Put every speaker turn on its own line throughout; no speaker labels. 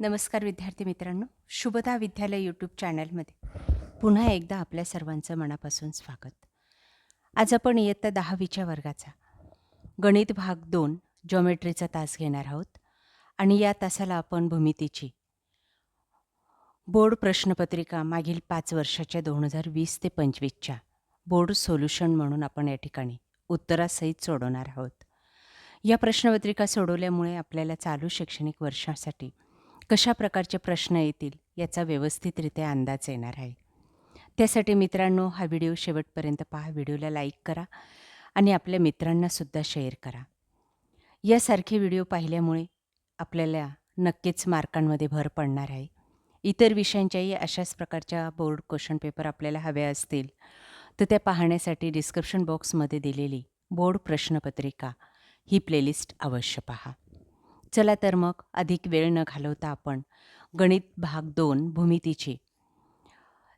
नमस्कार विद्यार्थी मित्रांनो. शुभदा विद्यालय यूट्यूब चॅनलमध्ये. पुन्हा एकदा आपल्या सर्वांचं मनापासून स्वागत. आज आपण इयत्ता दहावीच्या वर्गाचा गणित भाग दोन जॉमेट्रीचा तास घेणार आहोत. आणि या तासाला आपण भूमितीची बोर्ड प्रश्नपत्रिका मागील पाच वर्षाच्या दोन हजार वीस ते पंचवीसच्या बोर्ड सोल्युशन म्हणून आपण या ठिकाणी उत्तरासहित सोडवणार आहोत. या प्रश्नपत्रिका सोडवल्यामुळे आपल्याला चालू शैक्षणिक वर्षासाठी कशा प्रकारचे प्रश्न येतील याचा व्यवस्थितरित्या अंदाज येणार आहे. त्यासाठी मित्रांनो हा व्हिडिओ शेवटपर्यंत पहा. व्हिडिओला लाईक करा आणि आपल्या मित्रांनासुद्धा शेअर करा. यासारखे व्हिडिओ पाहिल्यामुळे आपल्याला नक्कीच मार्कांमध्ये भर पडणार आहे. इतर विषयांच्याही अशाच प्रकारच्या बोर्ड क्वेश्चन पेपर आपल्याला हव्या असतील तर त्या पाहण्यासाठी डिस्क्रिप्शन बॉक्समध्ये दिलेली बोर्ड प्रश्नपत्रिका ही प्लेलिस्ट अवश्य पहा. चला तर मग अधिक वेळ न घालवता आपण गणित भाग दोन भूमितीची.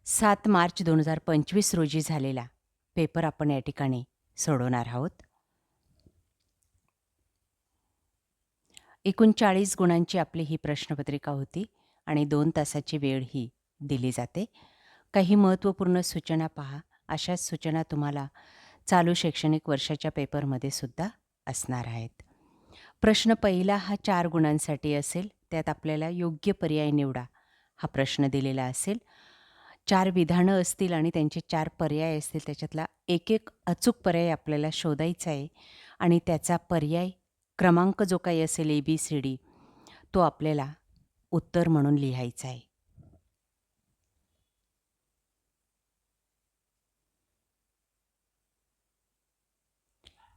सात मार्च दोन हजार पंचवीस रोजी झालेला पेपर आपण या ठिकाणी सोडवणार आहोत. एकोणचाळीस गुणांची आपली ही प्रश्नपत्रिका होती आणि दोन तासाची वेळ ही दिली जाते. काही महत्त्वपूर्ण सूचना पहा. अशाच सूचना तुम्हाला चालू शैक्षणिक वर्षाच्या पेपरमध्ये सुद्धा असणार आहेत. प्रश्न पहिला हा चार गुणांसाठी असेल त्यात आपल्याला योग्य पर्याय निवडा हा प्रश्न दिलेला असेल. चार विधानं असतील आणि त्यांचे चार पर्याय असतील त्याच्यातला एक एक अचूक पर्याय आपल्याला शोधायचा आहे आणि त्याचा पर्याय क्रमांक जो काही असेल ए बी सी डी तो आपल्याला उत्तर म्हणून लिहायचा आहे.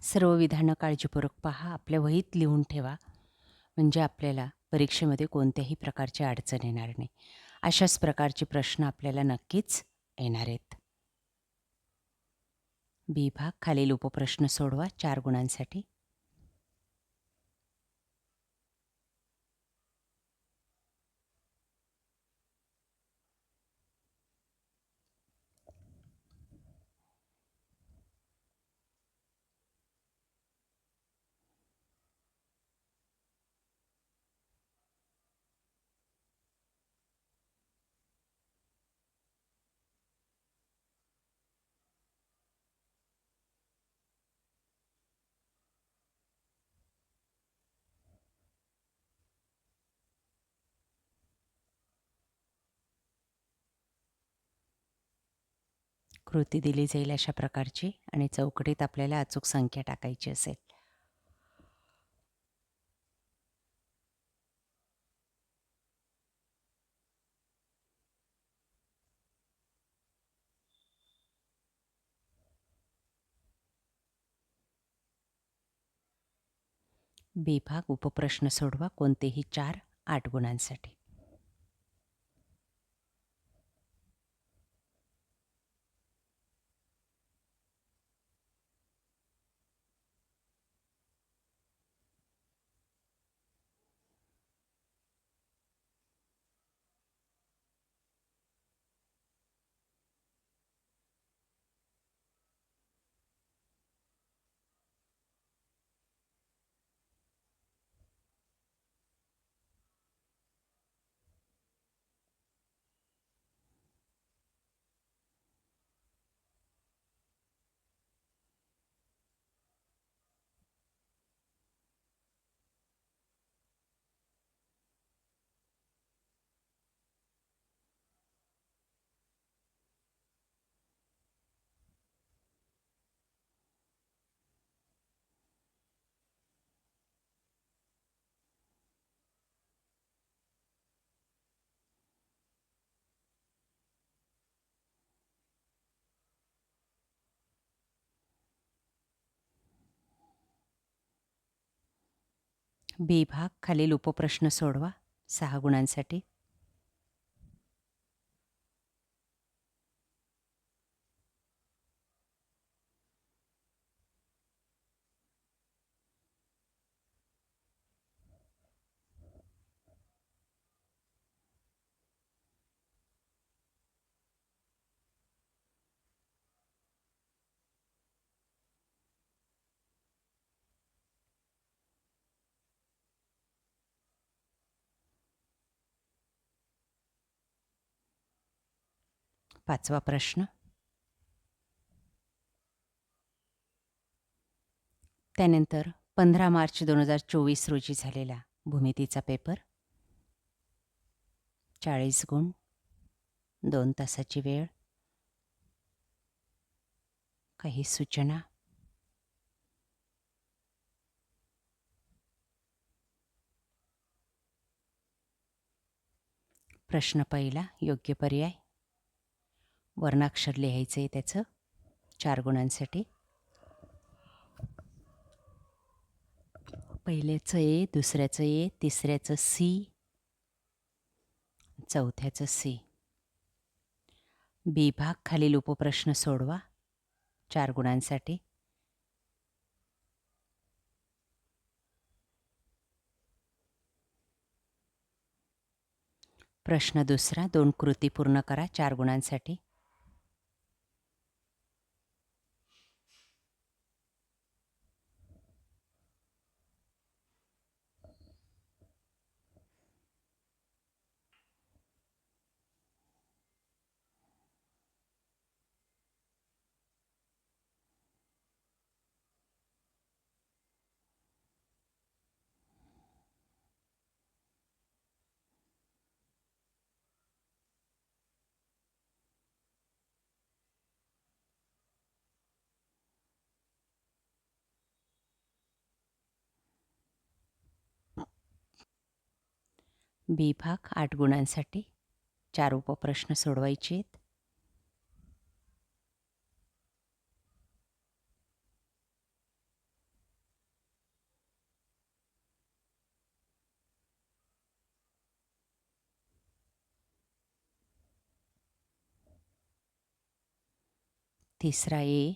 सर्व विधानं काळजीपूर्वक पहा आपल्या वहीत लिहून ठेवा. म्हणजे आपल्याला परीक्षेमध्ये कोणत्याही प्रकारची अडचण येणार नाही. अशाच प्रकारचे प्रश्न आपल्याला नक्कीच येणार आहेत. बी भाग खालील उपप्रश्न सोडवा चार गुणांसाठी. कृती दिली जाईल अशा प्रकारची आणि चौकटीत आपल्याला अचूक संख्या टाकायची असेल. बी भाग उपप्रश्न सोडवा कोणतेही चार आठ गुणांसाठी. बी भाग खालील उपप्रश्न सोडवा. सहा गुणांसाठी. पाचवा प्रश्न. त्यानंतर पंधरा मार्च दोन हजार चोवीस रोजी झालेला भूमितीचा पेपर. चाळीस गुण दोन तासाची वेळ. काही सूचना. प्रश्न पहिला योग्य पर्याय. वर्णाक्षर लिहायचं आहे त्याचं चार गुणांसाठी. पहिल्याचं ए दुसऱ्याचं ए तिसऱ्याचं सी चौथ्याचं सी. बी भाग खालील उपप्रश्न सोडवा चार गुणांसाठी. प्रश्न दुसरा दोन कृती पूर्ण करा चार गुणांसाठी. बी भाग आठ गुणांसाठी चार उपप्रश्न सोडवायचे आहेत. तिसरा ए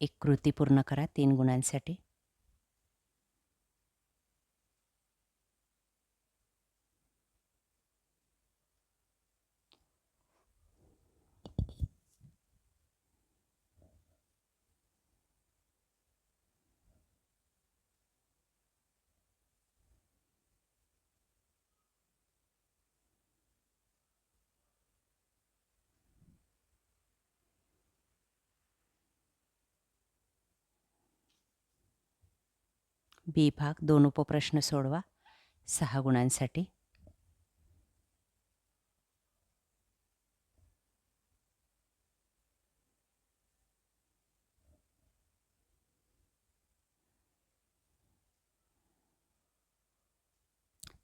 एक कृती पूर्ण करा तीन गुणांसाठी. बी भाग दोन उपप्रश्न सोडवा. सहा गुणांसाठी.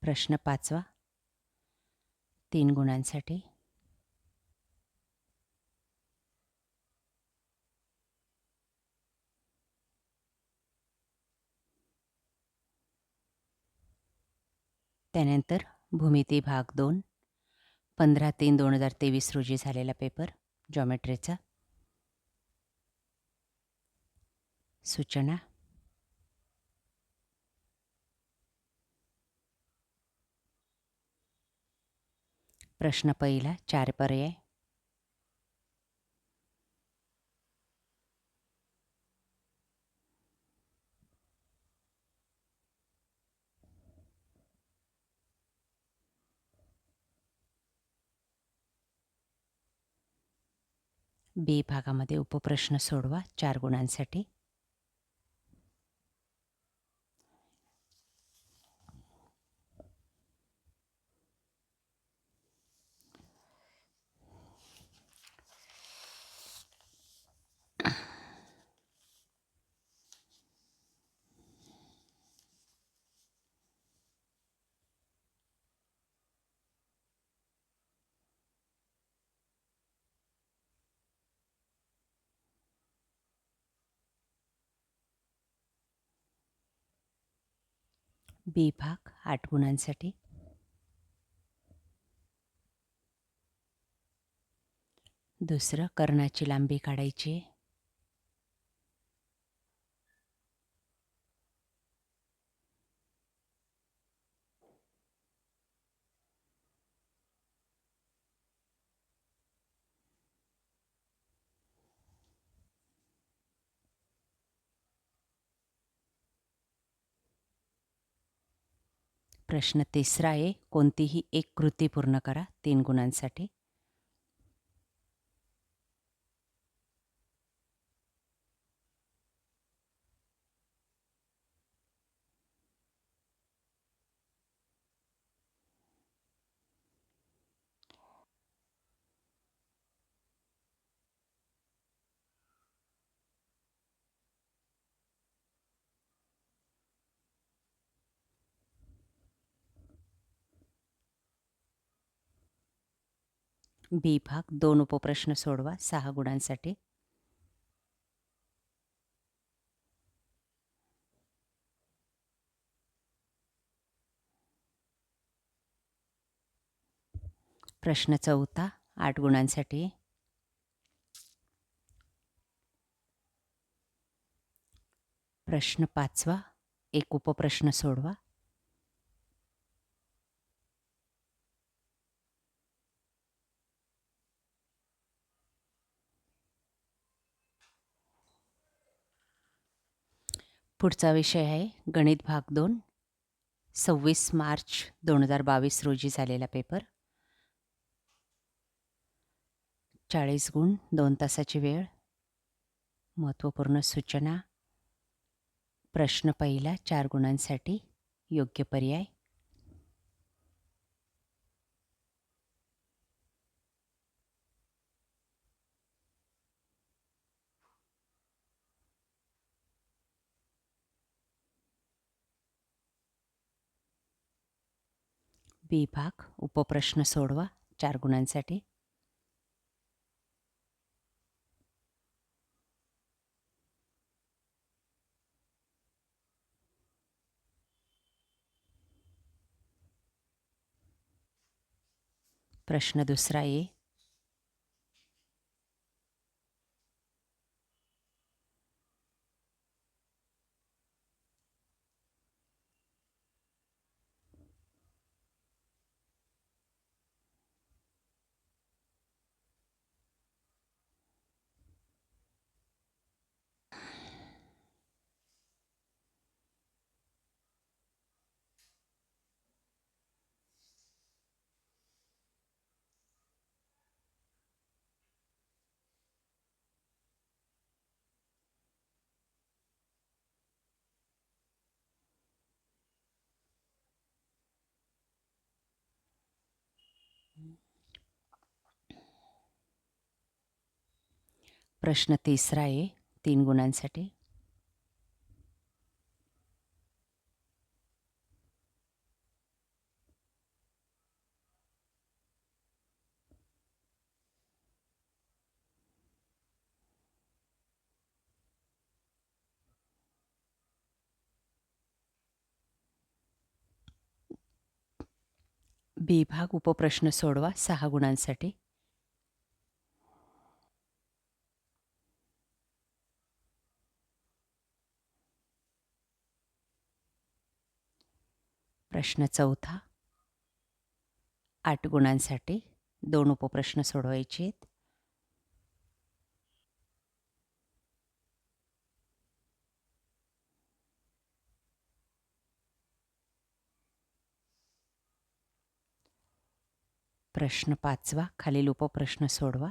प्रश्न पाचवा. तीन गुणांसाठी. त्यानंतर भूमिती भाग दोन पंधरा तीन दोन हजार तेवीस रोजी झालेला पेपर जॉमेट्रीचा सूचना. प्रश्न पहिला चार पर्याय. बी भागामध्ये उपप्रश्न सोडवा चार गुणांसाठी. बी भाग आठ गुणांसाठी दुसरं कर्णाची लांबी काढायची आहे. प्रश्न तिसरा आहे कोणतीही एक कृती पूर्ण करा तीन गुणांसाठी. बी भाग दोन उपप्रश्न सोडवा सहा गुणांसाठी. प्रश्न चौथा आठ गुणांसाठी. प्रश्न पाचवा एक उपप्रश्न सोडवा. पुढचा विषय आहे गणित भाग दोन. सव्वीस मार्च दोन हजार बावीस रोजी झालेला पेपर चाळीस गुण दोन तासाची वेळ. महत्त्वपूर्ण सूचना. प्रश्न पहिला चार गुणांसाठी योग्य पर्याय. बी भाग उपप्रश्न सोडवा चार गुणांसाठी. प्रश्न दुसरा ए. प्रश्न तिसरा आहे तीन गुणांसाठी. बी भाग उपप्रश्न सोडवा सहा गुणांसाठी. प्रश्न चौथा. आठ गुणांसाठी दोन उपप्रश्न सोडवायचे आहेत. प्रश्न पाचवा खालील उपप्रश्न सोडवा.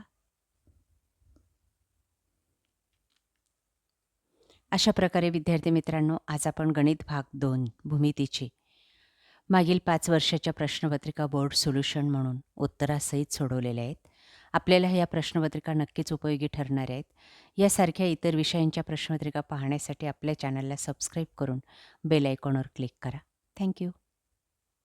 अशा प्रकारे विद्यार्थी मित्रांनो आज आपण गणित भाग दोन भूमितीची मागील पाच वर्षाच्या प्रश्नपत्रिका बोर्ड सोल्युशन म्हणून उत्तरासहित सोडवलेल्या आहेत. आपल्याला ह्या प्रश्नपत्रिका नक्कीच उपयोगी ठरणार आहेत. यासारख्या इतर विषयांच्या प्रश्नपत्रिका पाहण्यासाठी आपल्या चॅनलला सबस्क्राईब करून बेल आयकॉनवर क्लिक करा. थँक्यू